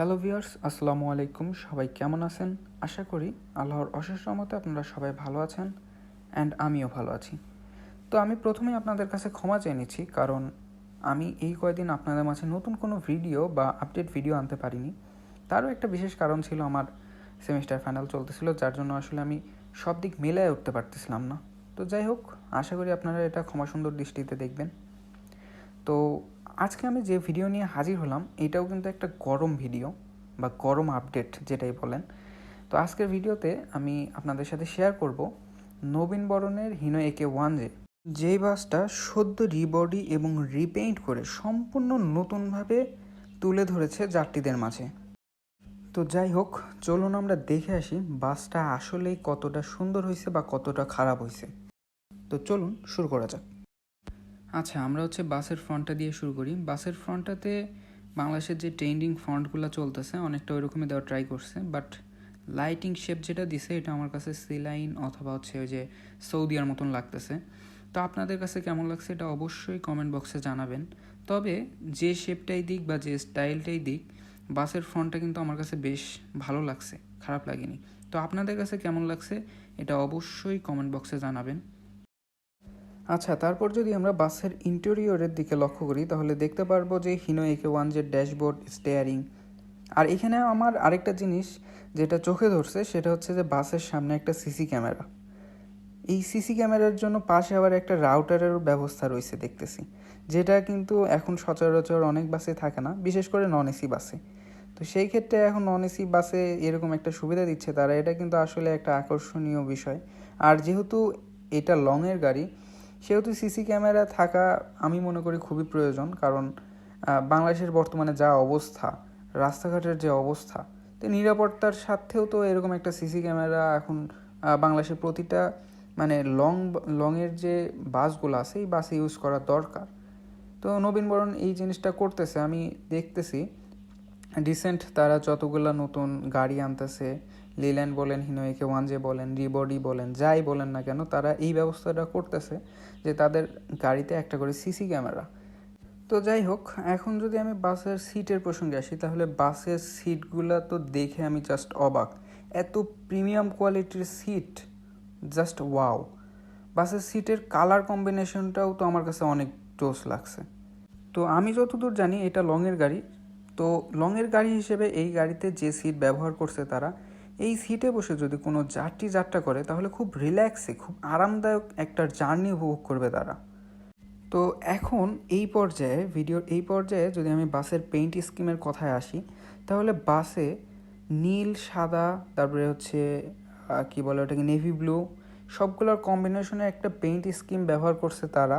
Hello viewers আসসালামু আলাইকুম। সবাই কেমন আছেন? আশা করি আল্লাহর অশেষ রহমতে আপনারা সবাই ভালো আছেন অ্যান্ড আমিও ভালো আছি। তো আমি প্রথমেই আপনাদের কাছে ক্ষমা চেয়ে নিচ্ছি, কারণ আমি এই কয়দিন আপনাদের মাঝে নতুন কোনো ভিডিও বা আপডেট ভিডিও আনতে পারিনি। তারও একটা বিশেষ কারণ ছিল আমার সেমিস্টার ফাইনাল চলতেছিল, যার জন্য আসলে আমি সব দিক মেলায় উঠতে পারতেছিলাম না। তো যাই হোক, আশা করি আপনারা এটা ক্ষমা সুন্দর দৃষ্টিতে দেখবেন। তো আজকে আমি যে ভিডিও নিয়ে হাজির হলাম, এটাও কিন্তু একটা গরম ভিডিও বা গরম আপডেট যেটাই বলেন। তো আজকের ভিডিওতে আমি আপনাদের সাথে শেয়ার করব নবীন বরণের হিনো একে ওয়ান জে যেই বাসটা সদ্য রিবডি এবং রিপেইন্ট করে সম্পূর্ণ নতুনভাবে তুলে ধরেছে যাত্রীদের মাঝে। তো যাই হোক, চলুন আমরা দেখে আসি বাসটা আসলেই কতটা সুন্দর হয়েছে বা কতটা খারাপ হয়েছে। তো চলুন শুরু করা যাক। আচ্ছা আমরা হচ্ছে বাসের ফ্রন্টটা দিয়ে শুরু করি। বাসের ফ্রন্টটাতে বাংলাদেশের যে ট্রেন্ডিং ফ্রন্টগুলো চলতেছে, অনেকটা ওই রকমই দেওয়া ট্রাই করছে। বাট লাইটিং শেপ যেটা দিছে, এটা আমার কাছে সিলাইন অথবা হচ্ছে ওই যে সৌদিয়ার মতন লাগতেছে। তো আপনাদের কাছে কেমন লাগছে এটা অবশ্যই কমেন্ট বক্সে জানাবেন। তবে যে শেপটাই দিক বা যে স্টাইলটাই দিক, বাসের ফ্রন্টটা কিন্তু আমার কাছে বেশ ভালো লাগছে, খারাপ লাগেনি। তো আপনাদের কাছে কেমন লাগছে এটা অবশ্যই কমেন্ট বক্সে জানাবেন। আচ্ছা তারপর যদি আমরা বাসের ইন্টেরিয়রের দিকে লক্ষ্য করি, তাহলে দেখতে পারব যে হিনো একে ওয়ান যে ড্যাশবোর্ড স্টেয়ারিং আর এখানে আমার আরেকটা জিনিস যেটা চোখে ধরছে, সেটা হচ্ছে যে বাসের সামনে একটা সিসি ক্যামেরা এই সিসি ক্যামেরার জন্য পাশে আবার একটা রাউটারের ব্যবস্থা রয়েছে দেখতেছি, যেটা কিন্তু এখন সচরাচর অনেক বাসে থাকে না, বিশেষ করে নন এসি বাসে। তো সেই ক্ষেত্রে এখন নন এসি বাসে এরকম একটা সুবিধা দিচ্ছে তারা, এটা কিন্তু আসলে একটা আকর্ষণীয় বিষয়। আর যেহেতু এটা লংয়ের গাড়ি সেহেতু সিসি ক্যামেরা থাকা আমি মনে করি খুবই প্রয়োজন, কারণ বাংলাদেশের বর্তমানে যা অবস্থা, রাস্তাঘাটের যে অবস্থা, তো নিরাপত্তার স্বার্থেও তো এরকম একটা সিসি ক্যামেরা এখন বাংলাদেশের প্রতিটা মানে লং লংয়ের যে বাসগুলো আছে, এই বাসে ইউজ করা দরকার। তো নবীন বরণ এই জিনিসটা করতেছে, আমি দেখতেছি রিসেন্ট তারা যতগুলো নতুন গাড়ি আনতেছে লিল্যান্ড বলেন, হিনোয়েকে ওয়ান জে বলেন, রিবডি বলেন, যাই বলেন না কেন, তারা এই ব্যবস্থাটা করতেছে যে তাদের গাড়িতে একটা করে সিসি ক্যামেরা। তো যাই হোক, এখন যদি আমি বাসের সিটের প্রসঙ্গে আসি, তাহলে বাসের সিটগুলো তো দেখে আমি জাস্ট অবাক। এত প্রিমিয়াম কোয়ালিটির সিট জাস্ট ওয়াও বাসের সিটের কালার কম্বিনেশনটাও তো আমার কাছে অনেক জোস লাগছে। তো আমি যতদূর জানি, এটা লংয়ের গাড়ি। তো লংয়ের গাড়ি হিসেবে এই গাড়িতে যে সিট ব্যবহার করছে তারা এই সিটে বসে যদি কোনো যাত্রী যাত্রা করে, তাহলে খুব রিল্যাক্সে খুব আরামদায়ক একটা জার্নি উপভোগ করবে তারা। তো এখন এই পর্যায়ে ভিডিওর এই পর্যায়ে যদি আমি বাসের পেইন্ট স্কিমের কথায় আসি, তাহলে বাসে নীল, সাদা, তারপরে হচ্ছে কি বলে ওটাকে নেভি ব্লু সবগুলোর কম্বিনেশনে একটা পেইন্ট স্কিম ব্যবহার করছে তারা।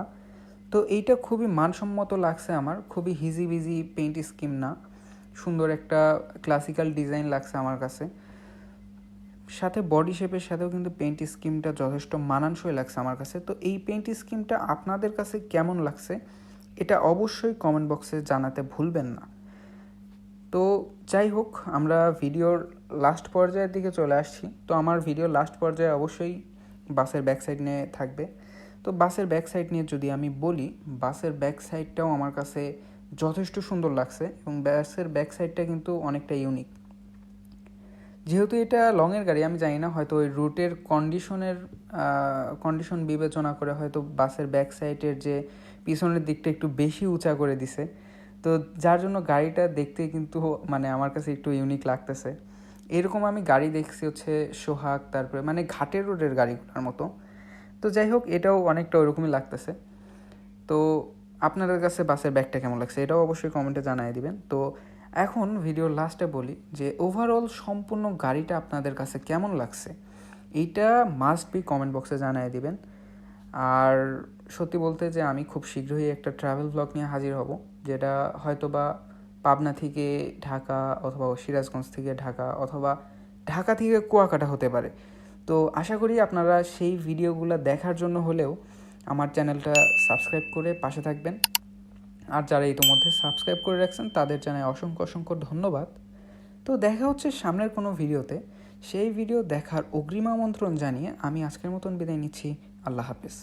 তো এইটা খুবই মানসম্মত লাগছে আমার, খুবই হিজি বিজি পেইন্ট স্কিম না। সুন্দর একটা ক্লাসিক্যাল ডিজাইন লাগছে আমার কাছে। সাথে বডি শেপের সাথেও কিন্তু পেন্ট স্কিমটা যথেষ্ট মানানসই লাগছে আমার কাছে। তো এই পেন্ট স্কিমটা আপনাদের কাছে কেমন লাগছে, এটা অবশ্যই কমেন্ট বক্সে জানাতে ভুলবেন না। তো যাই হোক, আমরা ভিডিওর লাস্ট পর্যায়ের দিকে চলে আসছি। তো আমার ভিডিও লাস্ট পর্যায়ে অবশ্যই বাসের ব্যাক সাইড নিয়ে থাকবে। তো বাসের ব্যাক সাইড নিয়ে যদি আমি বলি, বাসের ব্যাক সাইডটাও আমার কাছে যথেষ্ট সুন্দর লাগছে এবং বাসের ব্যাক সাইডটা কিন্তু অনেকটা ইউনিক যেহেতু এটা লংয়ের গাড়ি, আমি জানি না, হয়তো ওই রুটের কন্ডিশনের কন্ডিশন বিবেচনা করে হয়তো বাসের ব্যাক সাইডের যে পিছনের দিকটা একটু বেশি উঁচা করে দিছে। তো যার জন্য গাড়িটা দেখতে কিন্তু মানে আমার কাছে একটু ইউনিক লাগতেছে। এরকম আমি গাড়ি দেখছি হচ্ছে সোহাগ, তারপরে মানে ঘাটের রোডের গাড়িগুলোর মতো। তো যাই হোক, এটাও অনেকটা ওইরকমই লাগতেছে। তো আপনাদের কাছে বাসের ব্যাগটা কেমন লাগছে? এটাও অবশ্যই কমেন্টে জানিয়ে দিবেন। তো এখন ভিডিওর লাস্টে বলি যে ওভারঅল সম্পূর্ণ গাড়িটা আপনাদের কাছে কেমন লাগছে? এইটা মাস্ট বি কমেন্ট বক্সে জানিয়ে দিবেন। আর সত্যি বলতে যে, আমি খুব শীঘ্রই একটা ট্রাভেল ব্লগ নিয়ে হাজির হব, যেটা হয়তো বা পাবনা থেকে ঢাকা অথবা সিরাজগঞ্জ থেকে ঢাকা অথবা ঢাকা থেকে কুয়াকাটা হতে পারে। তো আশা করি আপনারা সেই ভিডিওগুলো দেখার জন্য হলেও আমার চ্যানেলটা সাবস্ক্রাইব করে পাশে থাকবেন। আর যারা ইতিমধ্যে সাবস্ক্রাইব করে রাখছেন, তাদের জানাই অসংখ্য অসংখ্য ধন্যবাদ। তো দেখা হচ্ছে সামনের কোনো ভিডিওতে। সেই ভিডিও দেখার অগ্রিম আমন্ত্রণ জানিয়ে আমি আজকের মতন বিদায় নিচ্ছি। আল্লাহ হাফেজ।